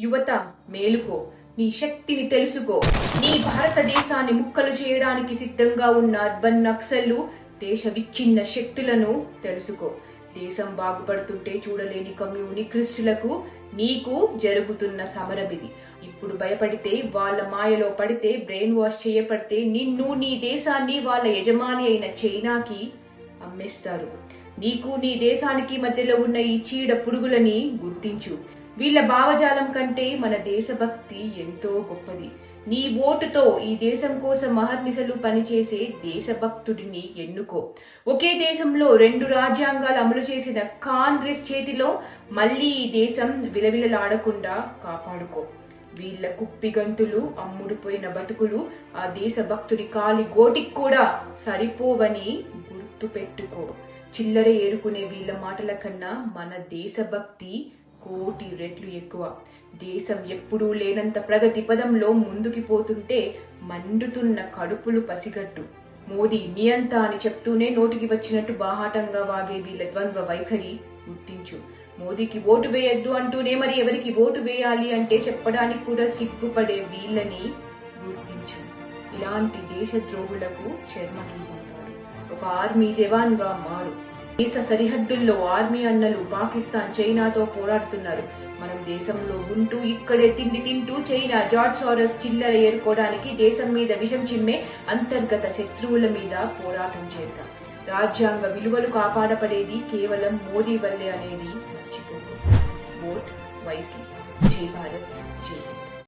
యువత మేలుకో. నీ శక్తిని తెలుసుకో. నీ భారతదేశాన్ని ముక్కలు చేయడానికి సిద్ధంగా ఉన్న అర్బన్ నక్సల్లు దేశ విచ్ఛిన్న శక్తులను తెలుసుకో. దేశం బాగుపడుతుంటే చూడలేని కమ్యూనిక్రిస్టులకు నీకు జరుగుతున్న సమరమిది ఇప్పుడు భయపడితే వాళ్ళ మాయలో పడితే బ్రెయిన్ వాష్ చేయబడితే నిన్ను నీ దేశాన్ని వాళ్ళ యజమాని అయిన చైనాకి అమ్మేస్తారు. నీకు నీ దేశానికి మధ్యలో ఉన్న ఈ చీడ పురుగులని గుర్తించు. వీళ్ళ భావజాలం కంటే మన దేశభక్తి ఎంతో గొప్పది. నీ ఓటుతో ఈ దేశం కోసం మహర్నిశలు పనిచేసే దేశభక్తుడిని ఎన్నుకో. ఒకే దేశంలో రెండు రాజ్యాంగాలు అమలు చేసిన కాంగ్రెస్ చేతిలో మళ్ళీ ఈ దేశం విలవిలలాడకుండా కాపాడుకో. వీళ్ళ కుప్పిగంతులు అమ్ముడుపోయిన బతుకులు ఆ దేశభక్తుడి కాలి గోటికి కూడా సరిపోవని గుర్తుపెట్టుకో. చిల్లర ఏరుకునే వీళ్ళ మాటల కన్నా మన దేశభక్తి కోటి రెట్లు ఎక్కువ. దేశం ఎప్పుడూ లేనంత ప్రగతి పదంలో ముందుకి పోతుంటే మండుతున్న కడుపులు పసిగట్టు. మోదీ నియంత అని చెప్తూనే నోటికి వచ్చినట్టు బాహాటంగా వాగే వీళ్ళ ద్వంద్వ వైఖరి గుర్తించు. మోదీకి ఓటు వేయొద్దు అంటూనే మరి ఎవరికి ఓటు వేయాలి అంటే చెప్పడానికి కూడా సిగ్గుపడే వీళ్ళని గుర్తించు. ఇలాంటి దేశద్రోహులకు చర్మగీతుంటారు ఒక ఆర్మీ జవాన్గా మారు. దేశ సరిహద్దుల్లో ఆర్మీ అన్నలు పాకిస్తాన్ చైనాతో పోరాడుతున్నారు. మనం దేశంలో ఉంటూ ఇక్కడే తిండి తింటూ చైనా జార్జ్ సారస్ చిల్లర ఏరుకోవడానికి దేశం మీద విషం చిమ్మే అంతర్గత శత్రువుల మీద పోరాటం చేద్దాం. రాజ్యాంగ విలువలు కాపాడపడేది కేవలం మోడీ వల్లే అనేది మర్చిపోదు ఓట్ వైస్లీ జై భారత్